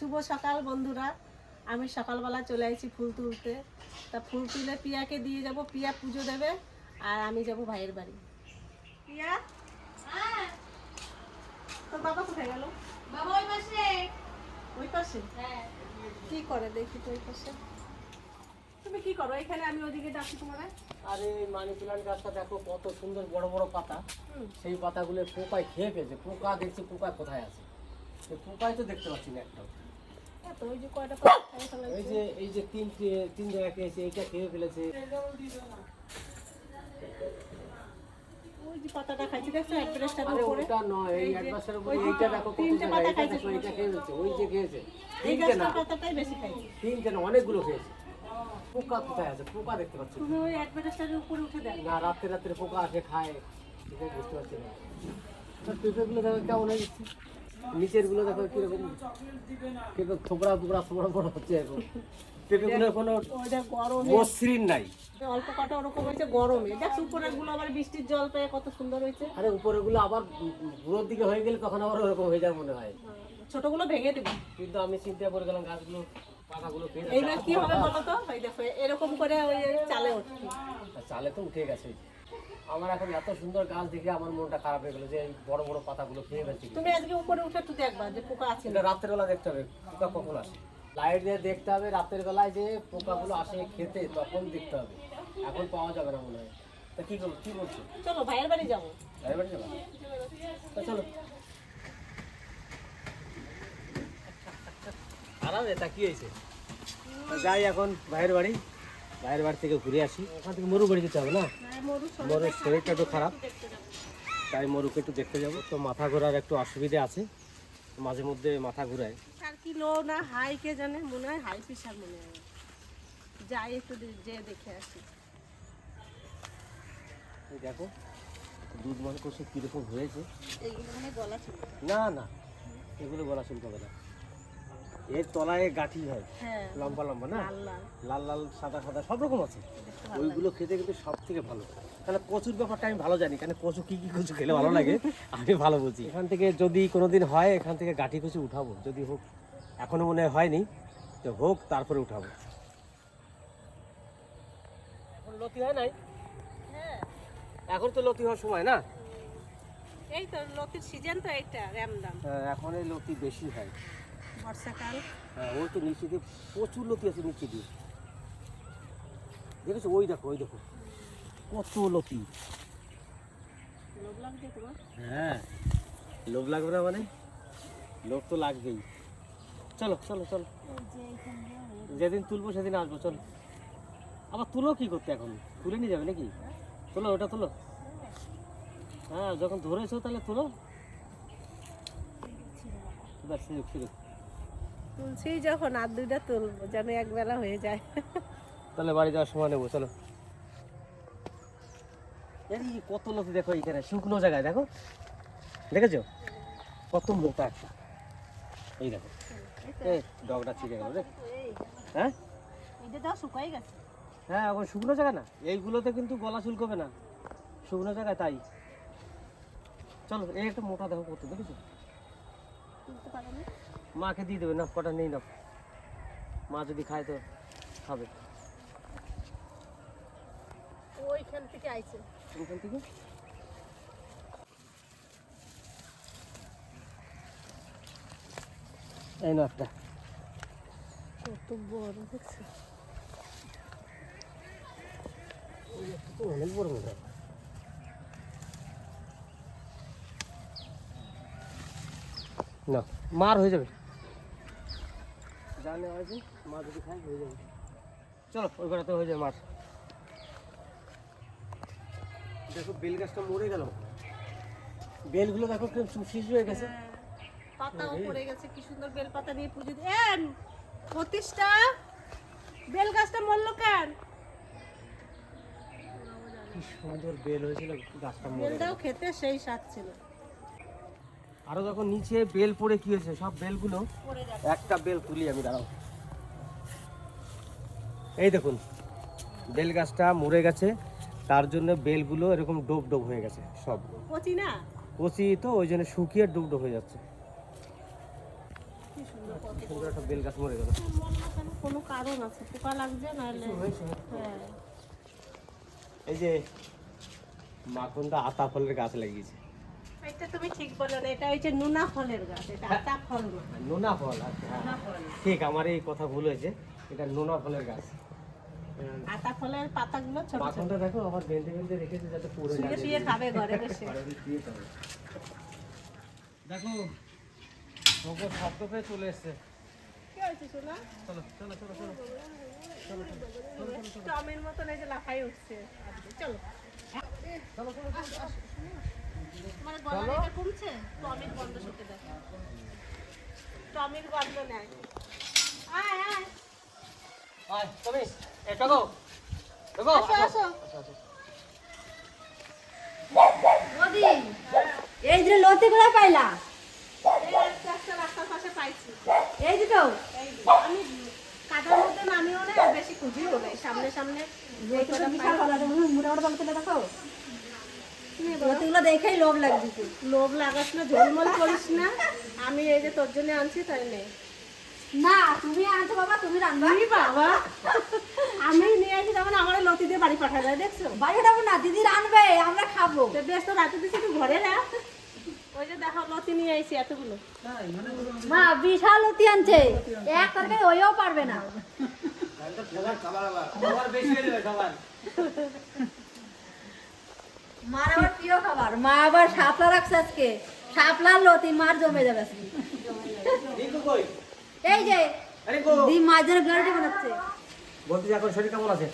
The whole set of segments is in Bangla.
শুভ সকাল বন্ধুরা। আমি সকালবেলা চলে আসছি ফুল তুলতে। তা ফুল তুলে পিয়াকে দিয়ে যাব। পিয়া পুজো দেবে আর আমি যাব ভাইয়ের বাড়ি। পিয়া? তোর বাবা কোথায় গেল? বাবা ওই পাশে। ওই পাশে? হ্যাঁ। কি করে? দেখি তো ওই পাশে। তুমি কি করো? এখানে আমি ওদিকে ডাকি তোমার। আরে মানি প্লান্ট গাছটা দেখো কত সুন্দর বড় বড় পাতা। সেই পাতাগুলো পোকায় খেয়ে ফেলছে। পোকা দেখছি পোকা কোথায় আছে? সে পোকায় তো দেখতে পাচ্ছি না একটা এই যে এই যে তিন তিন জায়গায় খেয়েছে এইটা খেয়ে ফেলেছে। পাতাটা খাইছি দেখছ? অ্যাড্রেসটার উপরে। ওটা নয় এই এই উপরে এইটা দেখো তিনটে পাতা খাইছে এইটা খেয়ে ওই যে খেয়েছে। তিনটে না? পাতাটাই বেশি খাইছি। তিনটে না অনেকগুলো খেয়েছে। পোকা কোথায় আছে? পোকা দেখতে পাচ্ছি না। তুমি ওই অ্যাডভান্সটার উপরে উঠে দেখ। না রাত্রে রাত্রে পোকা আসে খায়। বুঝতে পারছি না। পেঁপেগুলো দেখো কেমন হয়ে যাচ্ছে নিচেরগুলো দেখো কীরকম কীরকম থোবড়া থোবড়া থোবড়া বড় হচ্ছে এখন। পেঁপেগুলোর কোনো মসৃণ নাই। অল্প কটা ওরকম হয়েছে গরমে। দেখ উপরেরগুলো আবার বৃষ্টির জল পেয়ে কত সুন্দর হয়েছে। আরে উপরেরগুলো আবার দিকে হয়ে গেলে তখন আবার ওরকম হয়ে যাবে মনে হয়। ছোটগুলো ভেঙে দিবি। কিন্তু আমি চিন্তা করে গেলাম গাছগুলো। এইবার কি হবে বলো তো? এই দেখো এরকম করে ওই চালে আর চালে তো উঠে গেছে। আমার এখন এত সুন্দর গাছ দেখে আমার মনটা খারাপ হয়ে গেলো যে এই বড় বড় পাতাগুলো খেয়ে ফেলছে। তুমি আজকে উপরে উঠে একটু দেখবা যে পোকা আছে এটা রাত্রের বেলা দেখতে হবে পোকা কখন আসে। লাইট দিয়ে দেখতে হবে রাতের বেলায় যে পোকাগুলো আসে খেতে তখন দেখতে হবে। এখন পাওয়া যাবে না মনে হয়। তা কি করব কি বলছো? চলো ভাইয়ের বাড়ি যাব। ভাইয়ের বাড়ি যাবা? তা চলো। আরামে তা কি হয়েছে? যাই এখন ভাইয়ের বাড়ি। ভাইয়ের বাড়ি থেকে ঘুরে আসি। ওখান থেকে মরু বাড়ি যেতে হবে না? মরু মরুর শরীরটা একটু খারাপ তাই মরুকে একটু দেখতে যাব। তো মাথা ঘোরার একটু অসুবিধে আছে মাঝে মধ্যে মাথা ঘুরায়। আর কি লো না হাই কে জানে মনে হয় হাই প্রেশার মনে হয়। যাই একটু যে দেখে আসি। এই দেখো দুধ মাংস সে কীরকম হয়েছে। এইগুলো মানে গলা না না এগুলো গলা চুলকাবে না। এর তলায় গাঠি হয়। হ্যাঁ। লম্বা লম্বা না? লাল লাল। সাদা সাদা সব রকম আছে। ওইগুলো খেতে কিন্তু সব থেকে ভালো। তাহলে কচুর ব্যাপারটা আমি ভালো জানি। কারণ কচু কি কি কচু খেলে ভালো লাগে? আমি ভালো বুঝি। এখান থেকে যদি কোনোদিন হয় এখান থেকে গাঠি কচু উঠাবো। যদি হোক এখনও মনে হয়নি তো হোক তারপরে উঠাবো। এখন লতি হয় নাই? হ্যাঁ। এখন তো লতি হওয়ার সময় না? এই তো লতির সিজন তো এইটা র্যামদাম এখন এই লতি বেশি হয়। বর্ষাকাল। হ্যাঁ ওই তো নিচে দিয়ে প্রচুর লতি আছে নিচে দিয়ে। দেখেছ? ওই দেখো ওই দেখো। কত লতি হ্যাঁ লোভ লাগবে না মানে? লোভ তো লাগবেই। চলো চলো চলো। যেদিন তুলবো সেদিন আসব চলো। আবার তুলো কি করতে এখন? তুলে নিয়ে যাবে নাকি? তোলো ওটা তোলো। হ্যাঁ যখন ধরেছো তাহলে তুলো। সুযোগ, সুযোগ। তুলছি যখন আর দুইটা তুলবো যেন একবেলা হয়ে যায়। তাহলে বাড়ি যাওয়ার সময় নেব চলো। এই কত লোক দেখো এখানে শুকনো জায়গায় দেখো। দেখেছ? কত মোটা একটা। এই দেখো। এই ডগটা ছিঁড়ে গেল রে হ্যাঁ? হ্যাঁ এখন শুকনো জায়গা না? এইগুলোতে কিন্তু গলা চুলকবে না। শুকনো জায়গায় তাই। চলো এই একটা মোটা দেখো কত দেখেছ? মাকে দিয়ে দেবে না কটা নেই না। মা যদি খায় তো খাবে। ওইখান থেকে আইছে। থেকে? এই না একটা। কত বড় দেখছ? অনেক বড় হয় না মার হয়ে যাবে। জানে হয়েছে মা যদি খায় হয়ে যাবে। চলো ওই ঘরে হয়ে যাবে মার দেখো বেল গাছটা মরে গেল। বেলগুলো দেখো কেমন হয়ে গেছে। পাতাও পড়ে গেছে কি সুন্দর বেল পাতা নিয়ে পুজো দিয়ে এন প্রতিষ্ঠা বেল গাছটা মরলো কেন? কি সুন্দর বেল হয়েছিল গাছটা মরে। বেলটাও খেতে সেই স্বাদ ছিল। আরও যখন নিচে বেল পড়ে কি হয়েছে সব বেলগুলো একটা বেল তুলি আমি দাঁড়াও। এই দেখুন বেল গাছটা মরে গেছে তার জন্য বেলগুলো এরকম ডোব ডোব হয়ে গেছে সব। কচি না? কচি তো ওই জন্য শুকিয়ে ডুব ডুব হয়ে যাচ্ছে। সুন্দর সুন্দর একটা বেল গাছ মরে গেল। কোনো কারণ আছে পোকা লাগছে নাহলে হ্যাঁ। এই যে মাখনটা আতা ফলের গাছ লাগিয়েছে। এটা তুমি ঠিক বলো না এটা হচ্ছে নুনা ফলের গাছ এটা আতা ফল না। নোনা ফল আচ্ছা হ্যাঁ। নুনা ফল ঠিক আমার এই কথা ভুল হয়েছে এটা নোনা ফলের গাছ। আতা ফলের পাতাগুলো ছোট ছোট। দেখো আমার বেঁধে বেঁধে রেখেছে যাতে পড়ে না শুয়ে শুয়ে খাবে ঘরে বসে। দেখো সবুজ শব্দ পেয়ে চলে এসছে। কি হয়েছে শোনা চলো চলো চলো চলো। টমের মতন এই যে লাফাই উঠছে। আজকে। চলো। তোমার গলা কমছে? টমির গন্ধ শুকে দেখো। টমির গন্ধ নেয়। আয় আয়। আয় তুমি এটা গো দেখো আসো আসো। মোদি এই যে লতি কোথায় পাইলা। এই রাস্তার পাশে পাইছি। এই যে তো। এই আমি কাদার মধ্যে নামিও না বেশি খুঁজিও নাই সামনে সামনে। মোটামুটি দেখো। লতিগুলো দেখেই লোভ লাগছে লোভ লাগাস না ঝোলমল করিস না। আমি এই যে তোর জন্য আনছি তাই নেই না তুমি আনছো বাবা তুমি রান্না। কি বাবা? আমি নিয়ে আসি তখন আমার লতি দিয়ে বাড়ি পাঠা যায় দেখছ? বাড়ি যাব না দিদি রানবে আমরা খাব। তো বেশ তো রাতে দিছি তুই ঘরে রাখ। ওই যে দেখো লতি নিয়ে আইছি এতগুলো। মা বিশাল লতি আনছে। এক তরকারি ওইও পারবে না। খাবার বেশি খাবার। মার আবার প্রিয় খাবার। মা আবার শাপলা রাখছে আজকে। শাপলার লতি মার জমে যাবে আজকে। এই যে দি বানাচ্ছে। বলতে এখন শরীর কেমন আছে?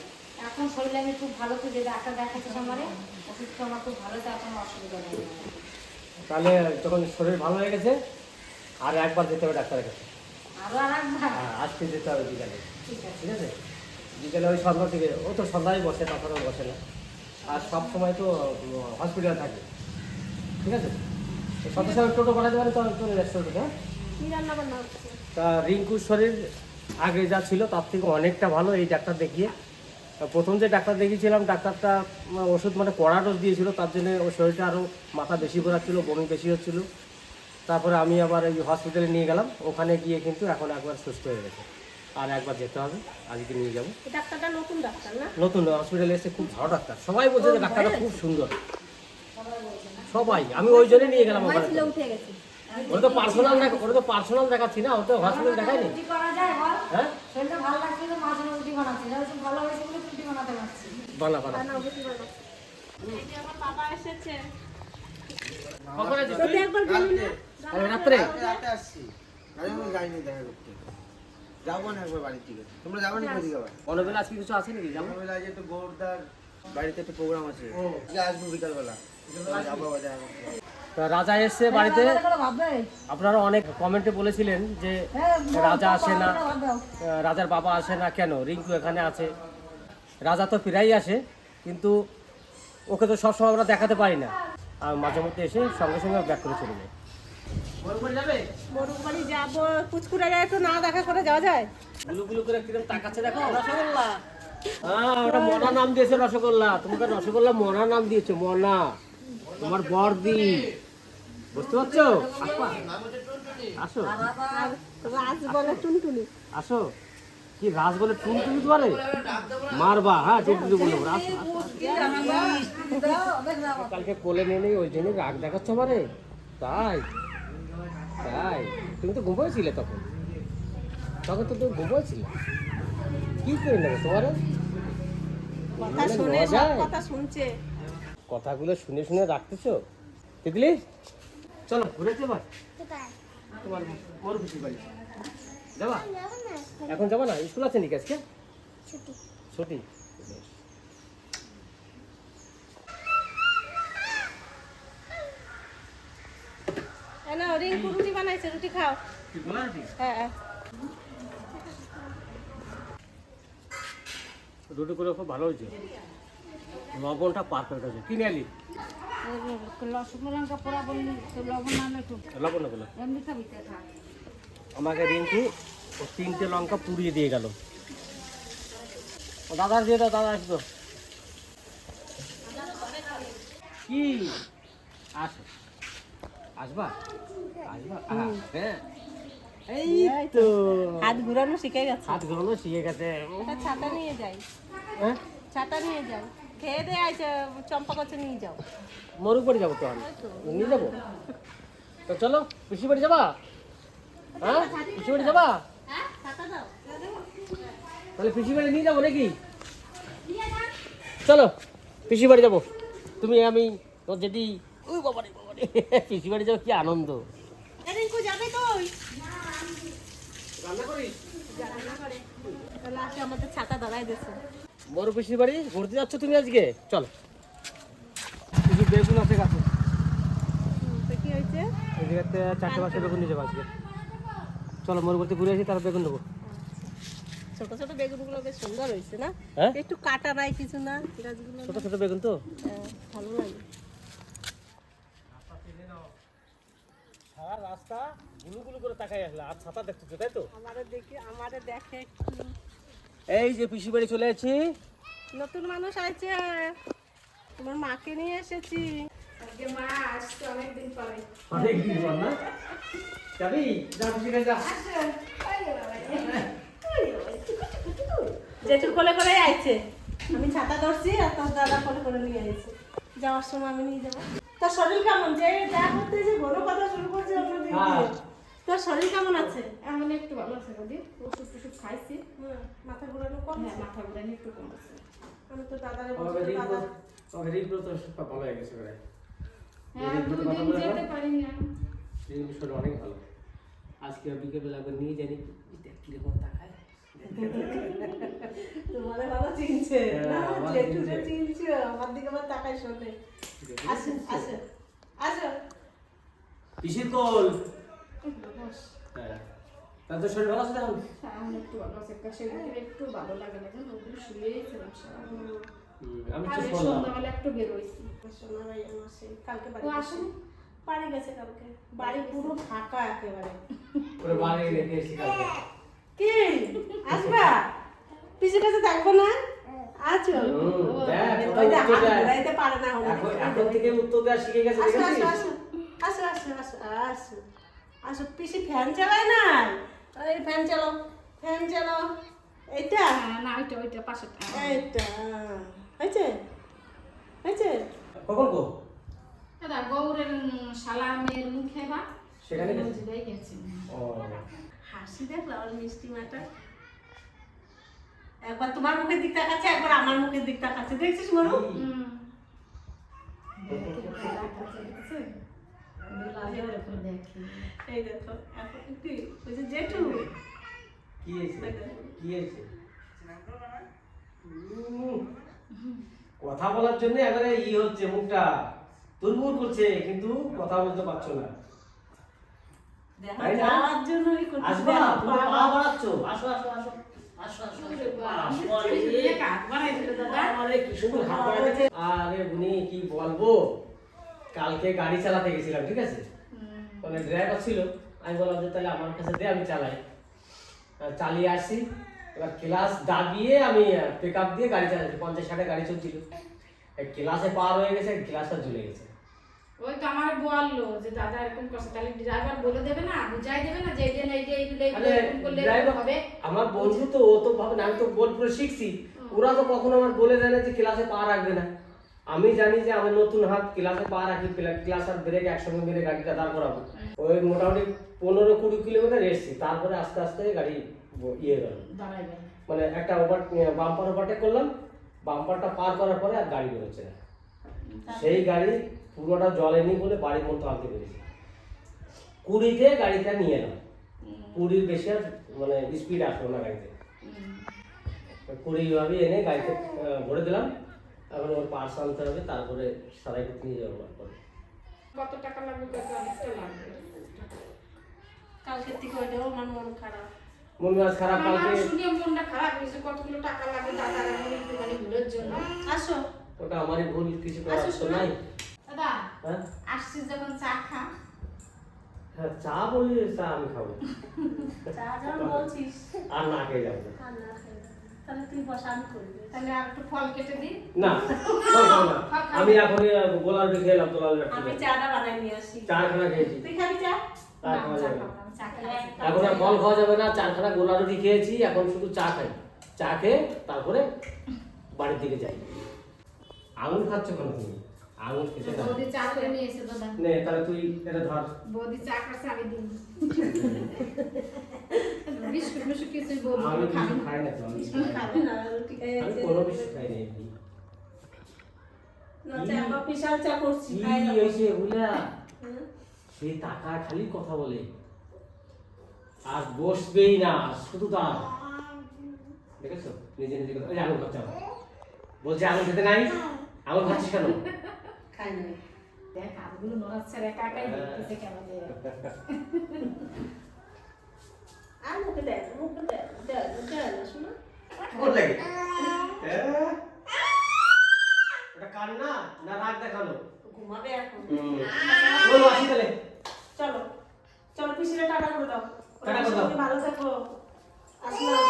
এখন শরীরে আমি খুব ভালো তো যে ডাক্তার দেখাচ্ছি আমারে ওষুধ তো আমার খুব ভালো তো এখন অসুবিধা নেই। তাহলে যখন শরীর ভালো হয়ে গেছে আর একবার যেতে হবে ডাক্তারের কাছে। আরও আর একবার? হ্যাঁ, আজকে যেতে হবে বিকালে। ঠিক আছে। বিকেলে ওই সন্ধ্যা থেকে ও তো সন্ধ্যায় বসে তাছাড়াও বসে না। আর সব সময় তো হসপিটাল থাকে। ঠিক আছে? সন্ধ্যার সময় টোটো পাঠাতে পারে তো চলে যাচ্ছে হ্যাঁ? তা রিঙ্কুর শরীর আগে যা ছিল তার থেকে অনেকটা ভালো এই ডাক্তার দেখিয়ে। তা প্রথম যে ডাক্তার দেখিয়েছিলাম ডাক্তারটা ওষুধ মানে কড়া ডোজ দিয়েছিল তার জন্য ওর শরীরটা আরও মাথা বেশি ঘোরাচ্ছিল বমি বেশি হচ্ছিল। তারপরে আমি আবার এই হসপিটালে নিয়ে গেলাম ওখানে গিয়ে কিন্তু এখন একবার সুস্থ হয়ে গেছে। আর একবার যেতে হবে। আজকে নিয়ে যাব। ডাক্তারটা নতুন ডাক্তার না? নতুন হসপিটালে এসে খুব ভালো ডাক্তার। সবাই বলছে যে ডাক্তারটা খুব সুন্দর। সবাই আমি ওই জন্য নিয়ে গেলাম ওখানে। ছিল উঠে গেছে। ওরা তো পার্সোনাল দেখা ওরা তো পার্সোনাল দেখাচ্ছি না ওটা হসপিটাল দেখায়নি। হ্যাঁ? শরীরটা ভালো তো মাঝে মাঝে রুটি বানাচ্ছি। যা হচ্ছে ভালো হয়েছে বলে রুটি বানাতে পারছি। বানা বানা। রান্না অবশ্যই বানাও। এই যে আমার বাবা এসেছে কখন আছিস তোকে তুই? একবার বলি না। আরে রাত্রে আসছি। আমি যাইনি দেখা করতে। যাব না একবার বাড়ির থেকে তোমরা যাব না কোথায় যাবা অনবেলা আজকে কিছু আছে নাকি যাব? সকালবেলা আজ একটু গৌরদার বাড়িতে একটা প্রোগ্রাম আছে। ও। আসব বিকালবেলা। রাজা এসছে বাড়িতে। আপনারা অনেক কমেন্টে বলেছিলেন যে রাজা আসে না। রাজার বাবা আসে না কেন? রিঙ্কু এখানে আছে। রাজা তো প্রায়ই আসে কিন্তু ওকে তো সবসময় আমরা দেখাতে পারি না। আর মাঝে মধ্যে এসে সঙ্গে সঙ্গে ব্যাক করে চলে যায়। যাব? একটু না দেখা করে যাওয়া যায়? করে কিরম তাকাচ্ছে দেখো? রসগোল্লা। হ্যাঁ ওটা মনা নাম দিয়েছে রসগোল্লা। তোমাকে রসগোল্লা মনা নাম দিয়েছে মনা। তোমার বর্দি। বুঝতে পারছ? আসো। রাজ বলে টুনটুনি। আসো। কি রাজ বলে টুনটুনি তোমারে? মারবা হ্যাঁ টুনটুনি বলে ওরা আসো, আসো, আসো। কালকে কোলে নিয়ে নেই ওই জন্য রাগ দেখাচ্ছ আমারে। তাই। তাই? তুমি তো ঘুমাইছিলে তখন। তখন তো তুমি ঘুমাইছিলে কি করে নেবে তোমারে কথা মানে শুনে সব কথা শুনছে। কথাগুলো শুনে শুনে রাখতেছো? তিতলি চলো তোমার বাড়ি যাবা? এখন যাবা না? স্কুল আছে নাকি আজকে? ছুটি। বেশ। এই নাও, রিঙ্কু রুটি খাও? হ্যাঁ হ্যাঁ। রুটি করে খুব ভালো হয়েছে। লবণটা পারফেক্ট হয়েছে কিনে আলি লবণ না বলো। আমাকে রিঙ্কু ও তিনটে লঙ্কা পুড়িয়ে দিয়ে গেল। ও দাদার দিয়ে দাও দাদা আসতো কি? আসো। আসবা আসবা? এই তো। হাত ঘুরানো শিখে গেছে। হাত ঘোরানো শিখে গেছে। ছাতা নিয়ে যাই। হ্যাঁ? ছাতা নিয়ে যাই। খেয়ে আছে চম্পা কাছে নিয়ে যাও। মরু পড়ে যাব তো আমি। নিয়ে যাব? তো চলো পিসি বাড়ি যাবা? হ্যাঁ? পিসি বাড়ি যাবা? ছাতা তাহলে পিসি বাড়ি নিয়ে যাব নাকি? চলো পিসি বাড়ি যাব। তুমি আমি তোর যেটি ওই পিসি বাড়ি যাব কি আনন্দ রিঙ্কু যাবে তুই রান্না করিস আমাদের ছাতা দাঁড়াই বড় পিসির বাড়ি ঘুরতে যাচ্ছ তুমি আজকে? চলো। কিছু বেগুন আছে গাছে। কি হয়েছে? এই জায়গাতে চারটে পাঁচটা বেগুন নিয়ে যাব আজকে। চলো মরুবর্তী ঘুরে আসি বেগুন নেব। ছোট ছোট বেগুনগুলো বেশ সুন্দর হয়েছে না? হ্যাঁ? একটু কাটা নাই কিছু না গাছগুলো ছোট ছোট বেগুন তো? হ্যাঁ, ভালো লাগে। সারা রাস্তা গুলু গুলু করে তাকাই আসলে আর ছাতা দেখছ তাই তো? আমাদের দেখি আমাদের দেখে একটু এই যে পিসি বাড়ি চলে আছি নতুন মানুষ আছে তোমার মাকে নিয়ে এসেছি। অনেক দিন পর। না? যাবি? যা পিসি বাড়ি যা। জেঠু কোলে করে আইছে। আমি ছাতা ধরছি আর তোর দাদা কোলে করে নিয়ে আইছে যাওয়ার সময় আমি নিয়ে যাব। তোর শরীর কেমন? যে যা করতে যে ঘন কথা শুরু করছে অন্যদিন হ্যাঁ। তোর শরীর কেমন আছে? এখন একটু ভালো আছে ওষুধ টষুধ খাইছি। মাথা ঘুরানো কম হ্যাঁ মাথা ঘুরানি একটু কম আছে। আমি তো দাদারে বলছি দাদা আমাকে রিং তো সব ভালো হয়ে গেছে করে হ্যাঁ দুদিন যেতে পারিনি আমি। রিং শরীর অনেক ভালো। আজকে বিকেলবেলা একবার নিয়ে জানি কীরকম তাকায়। তোমারে ভালো চিনছে। হ্যাঁ, না আমার জেঠুরে চিনছে। আমার দিকে আবার তাকাই শোনে। আসো আসো আসো। পিসির কোল। হ্যাঁ। তার তো শরীর ভালো আছে এখন এখন একটু ভালো আছে। সেগুলো একটু ভালো লাগে না জানো? ওগুলো সারা হুম, আমি তো আরে সন্ধ্যাবেলা একটু বেরোইছি সোনা ভাই আমার সেই কালকে বাড়ি ও গেছে। বাড়ি গেছে কালকে। বাড়ি পুরো ফাঁকা একেবারে। ওরে বাড়ি রেখে এসেছি কালকে। কি? আসবা? পিছু কাছে থাকব না? আছো? পারে এখন থেকে উত্তর দেওয়া শিখে গেছে আসো আসো আসো। আসো আসো আসো আসো আসো। পিসি ফ্যান চালায় না এই ফ্যান চালাও ফ্যান চালাও। এইটা? হ্যাঁ না ওইটা ওইটা পাশেরটা এইটা হয়েছে? হয়েছে? কখন গো? দাদা গৌরের শালা মেয়ের মুখে বা? সেখানে গেছে? গেছি। ও। হাসি দেখলাম আর মিষ্টি মাটা? একবার তোমার মুখের দিক তাকাচ্ছে একবার আমার মুখের দিক তাকাচ্ছে দেখছিস মরু হুম। এই দেখো এখন কি ওই যে জেঠু কি হয়েছে কি হয়েছে কথা বলার জন্য এবারে ই হচ্ছে মুখটা দুর্বল করছে কিন্তু কথা বলতে পারছ না আরে বুনি কি বলব? কালকে গাড়ি চালাতে গেছিলাম ঠিক আছে? মানে ড্রাইভার ছিল। আমি বললাম যে তাহলে আমার কাছে দে আমি চালাই। চালিয়ে আসছি। এবার ক্লাস দাবিয়ে আমি পিক আপ দিয়ে গাড়ি চালাচ্ছি। পঞ্চাশ ষাটে গাড়ি চলছিল। ক্লাসে পার হয়ে গেছে ক্লাসটা ঝুলে গেছে। ওই তো আমার বলল যে দাদা এরকম করছে। তাহলে ড্রাইভার বলে দেবে না বুঝাই দেবে না যে এটা না এইটা এইগুলো এইগুলো এরকম করলে হবে? আমার বন্ধু তো ও তো ভাবে না আমি তো বোলপুরে শিখছি। ওরা তো কখনো আমার বলে দেয় না যে ক্লাসে পা রাখবে না। আমি জানি যে আমার নতুন হাত ক্লাসে পা রাখি ক্লাস আর ব্রেক একসঙ্গে মেরে গাড়িটা দাঁড় করাবো। ওই মোটামুটি পনেরো কুড়ি কিলোমিটার এসছি তারপরে আস্তে আস্তে গাড়ি ইয়ে গেল। মানে একটা ওভার বাম্পার ওভারটেক করলাম বাম্পারটা পার করার পরে আর গাড়ি বেরোচ্ছে না। সেই গাড়ি পুরোটা জলেনি বলে বাড়ির মতো আনতে পেরেছি। কুড়িতে গাড়িটা নিয়ে এলাম। কুড়ির বেশি আর মানে স্পিড আসলো না গাড়িতে। কুড়ি ভাবে এনে গাড়িতে ভরে দিলাম। এখন ওর পার্স আনতে হবে তারপরে সারাই করতে নিয়ে যাব তারপরে কত টাকা লাগবে কত অনেকটা লাগবে। কালকের থেকে ওইটাও আমার মন খারাপ। মন মেজাজ খারাপ কালকে শুনে মনটা খারাপ হয়েছে কতগুলো টাকা লাগবে দাদার এমন একটুখানি ভুলের জন্য। আসো। ওটা আমারই ভুল কিছু করার তো নাই। দাদা হ্যাঁ? আসছিস যখন চা খা। হ্যাঁ চা বলি চা আমি খাব। চা যখন বলছিস। আর না খেয়ে যাব আর না খেয়ে যাব। তাহলে তুই বসা আমি করবি তাহলে আর একটু ফল কেটে দিই? না। আমি এখন গোলার খেয়ে এলাম গোলার আমি চাটা বানাই নিয়ে আসি। চা খানা খেয়েছি। তুই খাবি চা? এখন আর ফল খাওয়া যাবে না চারখানা গোলা রুটি খেয়েছি এখন শুধু চা খাই। চা খেয়ে তারপরে বাড়ির দিকে যাই। আঙুল খাচ্ছ কেন তুমি? আঙুর খেতে বৌদি চা করে নিয়ে এসে দাদা। নে তাহলে তুই এটা ধর। বৌদি চা করছে আমি দিন বিস্কুট মিস্কুট কিছুই বৌদি আমি কিছু খাই না আমি খাই না। রুটি আমি খেয়েছে কোনো কিছু খাই না এমনি। না চা বা বিশাল চা করছি খাই না। হয়েছে ওগুলা হুম। সেই টাকা খালি কথা বলে। আর বসবেই না শুধু তার। দেখেছ? নিজে নিজে কথা ওই আঙুল খাচ্ছে বলছে আঙুল খেতে নাই? আঙুল খাচ্ছিস কেন? খাই না দেখ হাতগুলো নড়াচ্ছে রে কাকাই দেখতেছে কেমন করে। আর মুখে দেখ মুখে দেখ দেখ দেখ না শোনো ওর লাগে ওটা কান্না না রাগ দেখানো ঘুমাবে এখন বলো আসি তাহলে চলো চলো পিছনে টাটা করে দাও টাটা করে দাও। সবাই ভালো থাকো আসলাম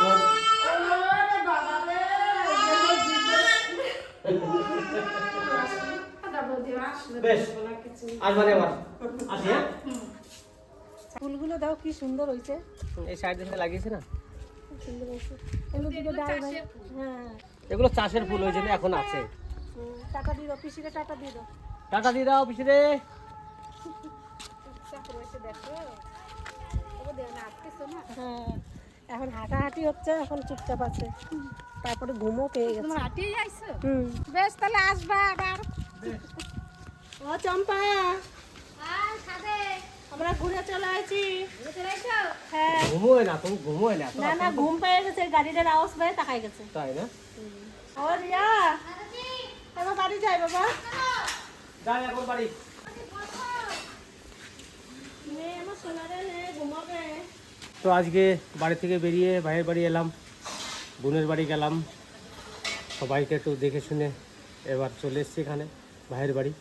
ওরে বাবা রে দেখো জিভে- দাদা বৌদি আসলে বেশ। বলব না কিছু আসবানে আবার আসি হ্যাঁ ফুলগুলো দাও কি সুন্দর হয়েছে এই সাইড দিয়ে লাগিয়েছে না? এগুলো হ্যাঁ। এগুলো চাষের ফুল ওই জন্য এখন আছে। টাটা দিয়ে দাও পিসিকে টাটা দিয়ে দাও। টাটা দিয়ে দাও না হ্যাঁ এখন হাঁটাহাঁটি হচ্ছে এখন চুপচাপ আছে। তারপরে ঘুমও পেয়ে গেছে। তোমার হাঁটিয়ে আইছো? হুম। বেশ তাহলে আসবা আবার। ও চম্পা। আর খাবে আমরা ঘুরে চলে পারছ হ্যাঁ। ঘুমোয় না তুমি ঘুমোয় না না না ঘুম পেয়ে গেছে গাড়িটার আওয়াজ পেয়ে তাকাই গেছে। তাই না? ও রিয়া এবার বাড়ি যাই বাবা। যাই এখন বাড়ি। তো আজকে বাড়ি থেকে বেরিয়ে ভাইয়ের বাড়ি এলাম বোনের বাড়ি গেলাম। সবাইকে একটু দেখে শুনে এবার চলে এসেছি এখানে ভাইয়ের বাড়ি।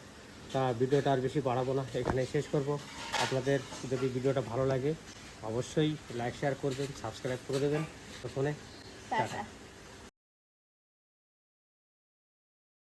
তা ভিডিওটা আর বেশি বাড়াবো না এখানে শেষ করব। আপনাদের যদি ভিডিওটা ভালো লাগে অবশ্যই লাইক শেয়ার করবেন সাবস্ক্রাইব করে দেবেন। তো ফোনে টাটা।